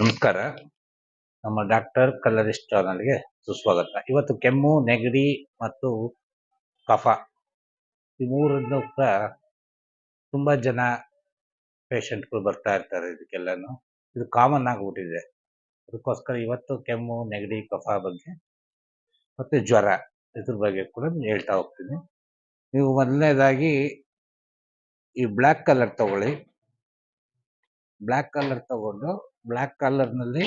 ನಮಸ್ಕಾರ. ನಮ್ಮ doctor colourist ಚಾನಲ್ಗೆ ಸುಸ್ವಾಗತ. ಇವತ್ತು ಕೆಮ್ಮು, ನೆಗಡಿ ಮತ್ತು ಕಫ. ಈ ಮೂರನ್ನು ಕೂಡ ತುಂಬ ಜನ ಪೇಷಂಟ್ಗಳು ಬರ್ತಾ ಇರ್ತಾರೆ ಇದಕ್ಕೆಲ್ಲನೂ. ಇದು ಕಾಮನ್ ಆಗಿಬಿಟ್ಟಿದೆ. ಅದಕ್ಕೋಸ್ಕರ ಇವತ್ತು ಕೆಮ್ಮು, ನೆಗಡಿ, ಕಫ ಬಗ್ಗೆ ಮತ್ತು ಜ್ವರ ಇದ್ರ ಬಗ್ಗೆ ಕೂಡ ಹೇಳ್ತಾ ಹೋಗ್ತೀನಿ. ನೀವು ಮೊದಲನೇದಾಗಿ ಈ ಬ್ಲ್ಯಾಕ್ ಕಲರ್ ತಗೊಳ್ಳಿ. ಬ್ಲ್ಯಾಕ್ ಕಲರ್ ತಗೊಂಡು ಬ್ಲ್ಯಾಕ್ ಕಲರ್ನಲ್ಲಿ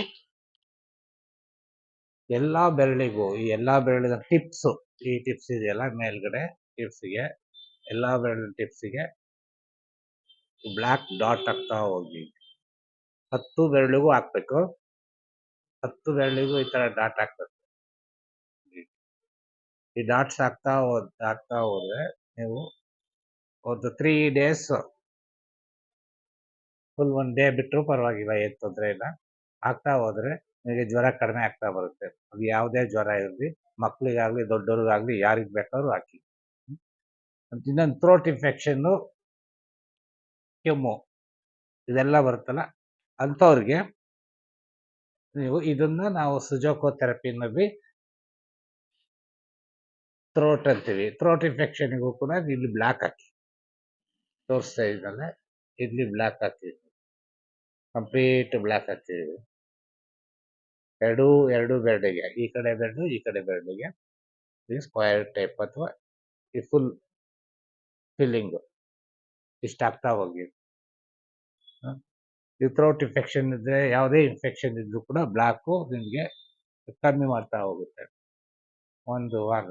ಎಲ್ಲಾ ಬೆರಳಿಗೂ, ಈ ಎಲ್ಲಾ ಬೆರಳಿನ ಟಿಪ್ಸ್ ಈ ಟಿಪ್ಸ್ ಇದೆಯಲ್ಲ ಮೇಲ್ಗಡೆ ಟಿಪ್ಸ್ಗೆ ಎಲ್ಲಾ ಬೆರಳಿನ ಟಿಪ್ಸ್ಗೆ ಬ್ಲ್ಯಾಕ್ ಡಾಟ್ ಆಗ್ತಾ ಹೋಗಿ. ಹತ್ತು ಬೆರಳಿಗೂ ಹಾಕ್ಬೇಕು. ಹತ್ತು ಬೆರಳಿಗೂ ಈ ತರ ಡಾಟ್ ಹಾಕ್ಬೇಕು. ಈ ಡಾಟ್ಸ್ ಹಾಕ್ತಾ ಹೋದ್, ಹಾಕ್ತಾ ಹೋದ್ರೆ ನೀವು ಒಂದು three days full one day ಬಿಟ್ಟರು ಪರವಾಗಿಲ್ಲ, ಏನು ತೊಂದರೆ ಇಲ್ಲ. ಆಗ್ತಾ ಹೋದ್ರೆ ನಿಮಗೆ ಜ್ವರ ಕಡಿಮೆ ಆಗ್ತಾ ಬರುತ್ತೆ. ಅದು ಯಾವುದೇ ಜ್ವರ ಇರಲಿ ಮಕ್ಕಳಿಗಾಗ್ಲಿ ದೊಡ್ಡವ್ರಿಗಾಗ್ಲಿ ಯಾರಿಗೆ ಬೇಕಾದ್ರು ಹಾಕಿ. ಇನ್ನೊಂದು ಥ್ರೋಟ್ ಇನ್ಫೆಕ್ಷನ್ನು ಕೆಮ್ಮು, ಇದೆಲ್ಲ ಬರುತ್ತಲ್ಲ, ಅಂಥವ್ರಿಗೆ ನೀವು ಇದನ್ನ ನಾವು ಸುಜೋಕೋ ಥೆರಪಿನಲ್ಲಿ ಥ್ರೋಟ್ ಅಂತೀವಿ. ಥ್ರೋಟ್ ಇನ್ಫೆಕ್ಷನ್ಗೂ ಕೂಡ ಇಲ್ಲಿ ಬ್ಲ್ಯಾಕ್ ಹಾಕಿ. ತೋರಿಸ್ತಾ ಇದ್ದಲ್ಲ ಇಲ್ಲಿ ಬ್ಲ್ಯಾಕ್ ಹಾಕ್ತೀವಿ ಕಂಪ್ಲೀಟ್ ಬ್ಲ್ಯಾಕ್ ಹಾಕ್ತೀವಿ ಎರಡು ಎರಡು ಬೆರಡಿಗೆ ಈ ಕಡೆ ಬೆರಡು ಈ ಕಡೆ ಬೆರಳಿಗೆ ಸ್ಕ್ವೈರ್ ಟೈಪ್ ಅಥವಾ ಈ ಫುಲ್ ಫಿಲ್ಲಿಂಗು ಇಷ್ಟಾಗ್ತಾ ಹೋಗಿ. ಥ್ರೋಟ್ ಇನ್ಫೆಕ್ಷನ್ ಇದ್ದರೆ ಯಾವುದೇ ಇನ್ಫೆಕ್ಷನ್ ಇದ್ದರೂ ಕೂಡ ಬ್ಲ್ಯಾಕು ನಿಮಗೆ ಕಮ್ಮಿ ಮಾಡ್ತಾ ಹೋಗುತ್ತೆ. ಒಂದು ವಾರ.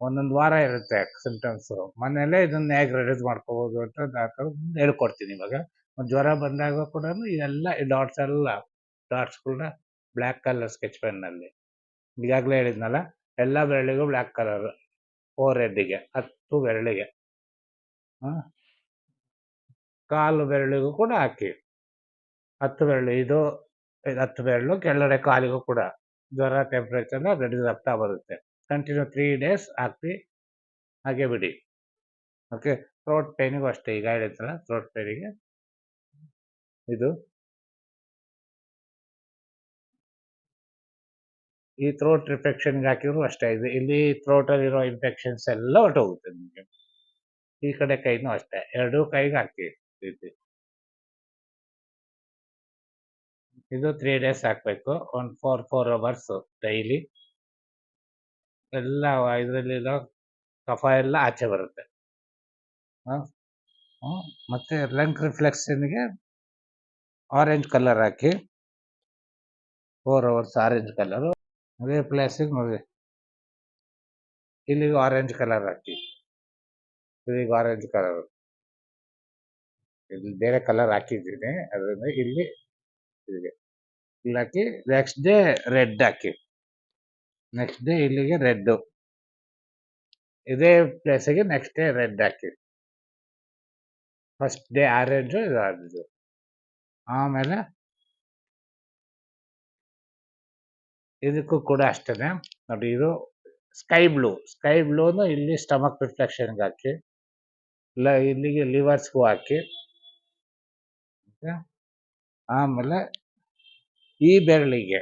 ಒಂದೊಂದು ವಾರ ಇರುತ್ತೆ ಸಿಂಪ್ಟಮ್ಸು ಮನೆಯಲ್ಲೇ ಇದನ್ನ ಹೇಗೆ ರೆಡ್ಯೂಸ್ ಮಾಡ್ಕೋಬಹುದು ಅಂತ ನಾನು ಹೇಳ್ಕೊಡ್ತೀನಿ ಇವಾಗ. ಜ್ವರ ಬಂದಾಗ ಕೂಡ ಇದೆಲ್ಲ ಈ ಡಾಟ್ಸ್ ಎಲ್ಲ, ಡಾಟ್ಸ್ ಕೂಡ ಬ್ಲ್ಯಾಕ್ ಕಲರ್ ಸ್ಕೆಚ್ ಪೆನ್ನಲ್ಲಿ ಈಗಾಗಲೇ ಹೇಳಿದ್ನಲ್ಲ, ಎಲ್ಲ ಬೆರಳಿಗೂ ಬ್ಲ್ಯಾಕ್ ಕಲರ್, ಫೋರ್ ಹೆಡ್ಗೆ ಹತ್ತು ಬೆರಳಿಗೆ? ಕಾಲು ಬೆರಳಿಗೂ ಕೂಡ ಹಾಕಿ. ಹತ್ತು ಬೆರಳು, ಇದು ಹತ್ತು ಬೆರಳು, ಕೆಳಗಡೆ ಕಾಲಿಗೂ ಕೂಡ ಜ್ವರ ಟೆಂಪ್ರೇಚರ್ ರೆಡ್ಯೂಸ್ ಆಗ್ತಾ ಬರುತ್ತೆ. ಕಂಟಿನ್ಯೂ ತ್ರೀ ಡೇಸ್ ಹಾಕಿ ಹಾಗೆ ಬಿಡಿ. ಓಕೆ ಥ್ರೋಟ್ ಪೇನಿಗೂ ಅಷ್ಟೇ, ಈಗ ಹೇಳಿದ್ರಲ್ಲ ಥ್ರೋಟ್ ಪೇನಿಗೆ ಇದು? ಈ ಥ್ರೋಟ್ ಇನ್ಫೆಕ್ಷನ್ಗೆ ಹಾಕಿದ್ರು ಅಷ್ಟೇ, ಇದು ಇಲ್ಲಿ ಥ್ರೋಟ್ ಅಲ್ಲಿರೋ ಇನ್ಫೆಕ್ಷನ್ಸ್ ಎಲ್ಲ ಹೊರಟೋಗುತ್ತೆ ನಿಮಗೆ. ಈ ಕಡೆ ಕೈನೂ ಅಷ್ಟೇ, ಎರಡೂ ಕೈಗೆ ಹಾಕಿ ಈ ರೀತಿ ಇದು ತ್ರೀ ಡೇಸ್ ಹಾಕ್ಬೇಕು, ಒಂದು ಫೋರ್ ಫೋರ್ ಅವರ್ಸ್ ಡೈಲಿ ಎಲ್ಲ ಇದರಲ್ಲಿರೋ ಕಫ ಎಲ್ಲ ಆಚೆ ಬರುತ್ತೆ. ಮತ್ತೆ ಲಂಗ್ ರಿಫ್ಲೆಕ್ಷನ್ಗೆ ಆರೆಂಜ್ ಕಲರ್ ಹಾಕಿ ಫೋರ್ ಅವರ್ಸ್ ಆರೆಂಜ್ ಕಲರು ಅದೇ ಪ್ಲೇಸಿಗೆ ನೋಡಿ. ಇಲ್ಲಿಗೆ ಆರೆಂಜ್ ಕಲರ್ ಹಾಕಿ. ಇಲ್ಲಿಗೆ ಆರೆಂಜ್ ಕಲರ್ ಇಲ್ಲಿ ಬೇರೆ ಕಲರ್ ಹಾಕಿದ್ದೀನಿ. ಅದರಿಂದ ಇಲ್ಲಿ ಇಲ್ಲಿಗೆ. ಇಲ್ಲಿ ಹಾಕಿ ನೆಕ್ಸ್ಟ್ ಡೇ ರೆಡ್ ಹಾಕಿ. ನೆಕ್ಸ್ಟ್ ಡೇ ಇಲ್ಲಿಗೆ ರೆಡ್ಡು ಇದೇ ಪ್ಲೇಸಿಗೆ ನೆಕ್ಸ್ಟ್ ಡೇ ರೆಡ್ ಹಾಕಿ. ಫಸ್ಟ್ ಡೇ ಆರೆಂಜು ಇದು ಆಮೇಲೆ ಇದಕ್ಕೂ ಕೂಡ ಅಷ್ಟೇ ನೋಡಿ ಇದು ಸ್ಕೈ ಬ್ಲೂ. ಸ್ಕೈ ಬ್ಲೂನು ಇಲ್ಲಿ ಸ್ಟಮಕ್ ರಿಫ್ಲೆಕ್ಷನ್ಗೆ ಹಾಕಿ ಇಲ್ಲ ಇಲ್ಲಿಗೆ ಲಿವರ್ಸ್ಗೂ ಹಾಕಿ. ಆಮೇಲೆ ಈ ಬೆರಳಿಗೆ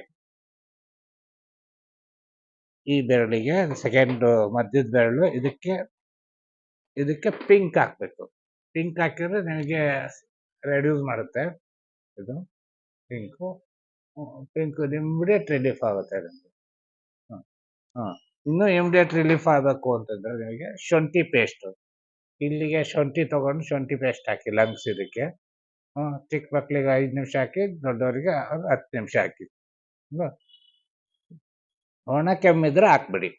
ಈ ಬೆರಳಿಗೆ ಸೆಕೆಂಡ್ ಮಧ್ಯದ ಬೆರಳು, ಇದಕ್ಕೆ ಇದಕ್ಕೆ ಪಿಂಕ್ ಹಾಕಬೇಕು. ಪಿಂಕ್ ಹಾಕಿದ್ರೆ ನಿಮಗೆ ರೆಡ್ಯೂಸ್ ಮಾಡುತ್ತೆ. ಇದು ಪಿಂಕು ಪಿಂಕು ಇಮ್ಡಿಯೇಟ್ ರಿಲೀಫ್ ಆಗುತ್ತೆ ನಿಮಗೆ ಹಾಂ ಹಾಂ ಇನ್ನೂ ಇಮ್ಡಿಯೇಟ್ ರಿಲೀಫ್ ಆಗಬೇಕು ಅಂತಂದರೆ ನಿಮಗೆ ಶುಂಠಿ ಪೇಸ್ಟು ಇಲ್ಲಿಗೆ ಶುಂಠಿ ತಗೊಂಡು ಶುಂಠಿ ಪೇಸ್ಟ್ ಹಾಕಿ ಲಂಗ್ಸ್ ಇದಕ್ಕೆ. ಚಿಕ್ಕ ಮಕ್ಕಳಿಗೆ ಐದು ನಿಮಿಷ ಹಾಕಿ, ದೊಡ್ಡವರಿಗೆ ಹತ್ತು ನಿಮಿಷ ಹಾಕಿ? ಒಣ ಕೆಮ್ಮಿದ್ರೆ ಹಾಕ್ಬಿಡಿ.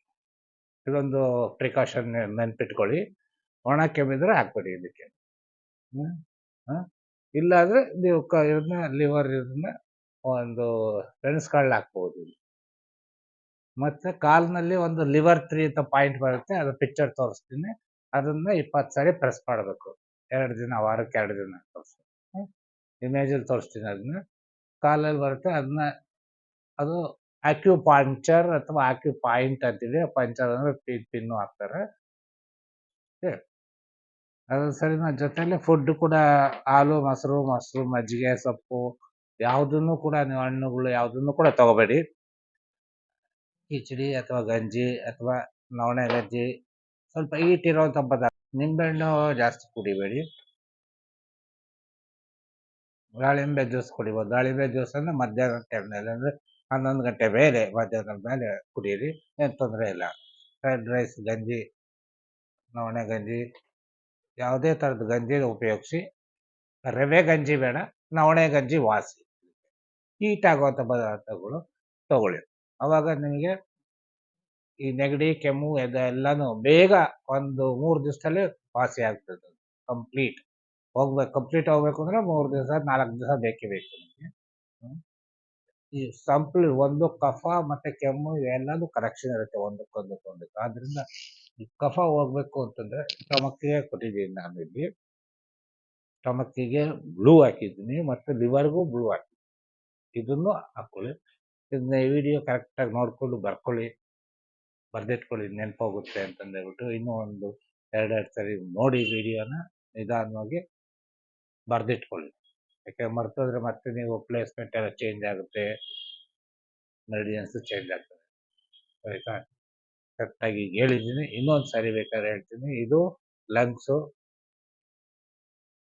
ಇದೊಂದು ಪ್ರಿಕಾಷನ್ ನೆನ್ಪಿಟ್ಕೊಳ್ಳಿ. ಒಣ ಕೆಮ್ಮಿದ್ರೆ ಹಾಕ್ಬಿಡಿ ಇದಕ್ಕೆ. ಹಾಂ ಹ? ಇಲ್ಲಾಂದ್ರೆ ನೀವು ಕ ಇದನ್ನ ಲಿವರ್ ಇದನ್ನ ಒಂದು ಮೆಣಸ್ಕಾಳು ಹಾಕ್ಬೋದು. ಮತ್ತು ಕಾಲ್ನಲ್ಲಿ ಒಂದು ಲಿವರ್ ತ್ರೀ ಅಂತ ಪಾಯಿಂಟ್ ಬರುತ್ತೆ, ಅದು ಪಿಕ್ಚರ್ ತೋರಿಸ್ತೀನಿ. ಅದನ್ನ ಇಪ್ಪತ್ತು ಸಾರಿ ಪ್ರೆಸ್ ಮಾಡಬೇಕು. ಎರಡು ದಿನ, ವಾರಕ್ಕೆ ಎರಡು ದಿನ ತೋರಿಸಿ. ಇಮೇಜಲ್ಲಿ ತೋರಿಸ್ತೀನಿ ಅದನ್ನ. ಕಾಲಲ್ಲಿ ಬರುತ್ತೆ, ಅದನ್ನ ಅದು ಆಕ್ಯೂ ಪಂಚರ್ ಅಥವಾ ಆಕ್ಯೂ ಪಾಯಿಂಟ್ ಅಂತೀವಿ. ಪಂಚರ್ ಅಂದರೆ ಪಿನ್, ಪಿನ್ನು ಹಾಕ್ತಾರೆ. ಅದು ಸರಿ, ನಾ ಫುಡ್ ಕೂಡ ಹಾಲು, ಮೊಸರು ಮೊಸರು, ಮಜ್ಜಿಗೆ, ಸೊಪ್ಪು ಯಾವುದನ್ನು ಕೂಡ ನೀವು ಹಣ್ಣುಗಳು ಯಾವುದನ್ನು ಕೂಡ ತಗೋಬೇಡಿ. ಕಿಚಡಿ ಅಥವಾ ಗಂಜಿ ಅಥವಾ ನವಣೆ ಗಂಜಿ ಸ್ವಲ್ಪ ಈಟ್ ಇರುವಂಥ ಪದಾರ್ಥ ನಿಂಬೆಹಣ್ಣು ಜಾಸ್ತಿ ಕುಡಿಬೇಡಿ. ದಾಳಿಂಬೆ ಜ್ಯೂಸ್ ಕುಡಿಬೋದು. ದಾಳಿಂಬೆ ಜ್ಯೂಸ್ ಅಂದ್ರೆ ಮಧ್ಯಾಹ್ನ ಟೈಮ್ನಲ್ಲಿ ಅಂದರೆ ಹನ್ನೊಂದು ಗಂಟೆ ಮೇಲೆ ಮಧ್ಯಾಹ್ನದ ಮೇಲೆ ಕುಡಿಯಿರಿ ಏನು ತೊಂದರೆ ಇಲ್ಲ. ಫ್ರೈಡ್ ರೈಸ್ ಗಂಜಿ, ನವಣೆ ಗಂಜಿ ಯಾವುದೇ ಥರದ ಗಂಜಿ ಉಪಯೋಗಿಸಿ, ರವೆ ಗಂಜಿ ಬೇಡ, ನವಣೆ ಗಂಜಿ ವಾಸಿ. ಹೀಟ್ ಆಗುವಂಥ ಪದಾರ್ಥಗಳು ತಗೊಳ್ಳಿ. ಅವಾಗ ನಿಮಗೆ ಈ ನೆಗಡಿ, ಕೆಮ್ಮು ಎಲ್ಲಾನು ಬೇಗ ಒಂದು ಮೂರು ದಿವಸದಲ್ಲಿ ವಾಸಿ ಆಗ್ತದೆ. ಕಂಪ್ಲೀಟ್. ಹೋಗ್ಬೇಕು ಕಂಪ್ಲೀಟ್ ಹೋಗ್ಬೇಕು ಅಂದ್ರೆ ಮೂರು ದಿವಸ, ನಾಲ್ಕು ದಿವಸ ಬೇಕೇ ಬೇಕು ನಿಮಗೆ. ಈ ಸಂಪ್ಲಿ, ಒಂದು ಕಫ ಮತ್ತೆ ಕೆಮ್ಮು ಎಲ್ಲಾನು ಕರೆಕ್ಷನ್ ಇರುತ್ತೆ ಒಂದಕ್ಕೊಂದಕ್ಕೊಂದಕ್ಕೆ. ಆದ್ರಿಂದ ಕಫ ಹೋಗ್ಬೇಕು ಅಂತಂದ್ರೆ ಸ್ಟಮಕ್ಗೆ ಕೊಟ್ಟಿದ್ದೀನಿ ನಾನು ಇಲ್ಲಿ. ಸ್ಟಮಕ್ಕಿಗೆ ಬ್ಲೂ ಹಾಕಿದ್ದೀನಿ ಮತ್ತು ಲಿವರ್ಗೂ ಬ್ಲೂ ಹಾಕಿದ್ದೀನಿ. ಇದನ್ನು ಹಾಕ್ಕೊಳ್ಳಿ ಇದನ್ನ ವಿಡಿಯೋ ಕರೆಕ್ಟಾಗಿ ನೋಡ್ಕೊಂಡು ಬರ್ಕೊಳ್ಳಿ. ಬರ್ದಿಟ್ಕೊಳ್ಳಿ, ನೆನಪಾಗುತ್ತೆ ಅಂತಂದೇಳ್ಬಿಟ್ಟು ಇನ್ನೂ ಒಂದು ಎರಡೆರಡು ಸರಿ ನೋಡಿ ವಿಡಿಯೋನ ನಿಧಾನವಾಗಿ ಬರ್ದಿಟ್ಕೊಳ್ಳಿ. ಯಾಕೆ ಮರ್ತೋದ್ರೆ ಮತ್ತೆ ನೀವು ಪ್ಲೇಸ್ಮೆಂಟ್ ಎಲ್ಲ ಚೇಂಜ್ ಆಗುತ್ತೆ. ಮೆಡಿಯನ್ಸ್ ಚೇಂಜ್ ಆಗ್ತದೆ. ಆಯ್ತಾ ಕರೆಕ್ಟಾಗಿ ಹೇಳಿದ್ದೀನಿ. ಇನ್ನೊಂದು ಸಾರಿ ಬೇಕಾದ್ರೆ ಹೇಳ್ತೀನಿ. ಇದು ಲಂಗ್ಸು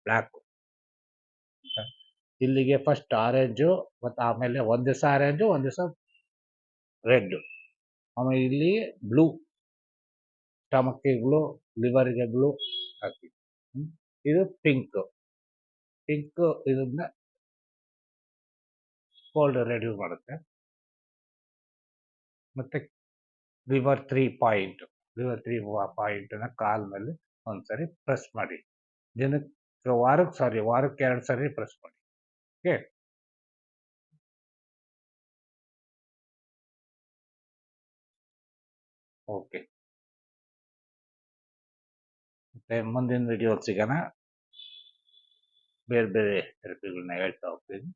ಬ್ಲ್ಯಾಕು. ಇಲ್ಲಿಗೆ ಫಸ್ಟ್ ಆರೆಂಜು ಮತ್ತು ಆಮೇಲೆ ಒಂದು ದಿವಸ ಆರೆಂಜು, ಒಂದು ದಿವಸ ರೆಡ್ ಆಮೇಲೆ ಇಲ್ಲಿ ಬ್ಲೂ ಸ್ಟಮಕ್ಕಿಗೆ ಬ್ಲೂ ಲಿವರ್ಗೆ ಬ್ಲೂ ಹಾಕಿ. ಇದು ಪಿಂಕ್. ಪಿಂಕ್ ಇದನ್ನ ಕೋಲ್ಡ್ ರೆಡ್ಯೂಸ್ ಮಾಡುತ್ತೆ. ಮತ್ತೆ liver three point liver three ಪಾಯಿಂಟನ್ನ ಕಾಲ್ ಮೇಲೆ ಒಂದ್ಸರಿ ಪ್ರೆಸ್ ಮಾಡಿ. ದಿನಕ್ಕೆ ವಾರಕ್ಕೆ ಸಾರಿ ವಾರಕ್ಕೆ ಎರಡು ಸಾರಿ ಪ್ರೆಸ್ ಮಾಡಿ. ಓಕೆ ಓಕೆ ಮತ್ತೆ ಮುಂದಿನ ವಿಡಿಯೋ ಸಿಗೋಣ. ಬೇರೆ ಬೇರೆ ಥೆರಪಿಗಳನ್ನ ಹೇಳ್ತಾ ಹೋಗ್ತೀನಿ.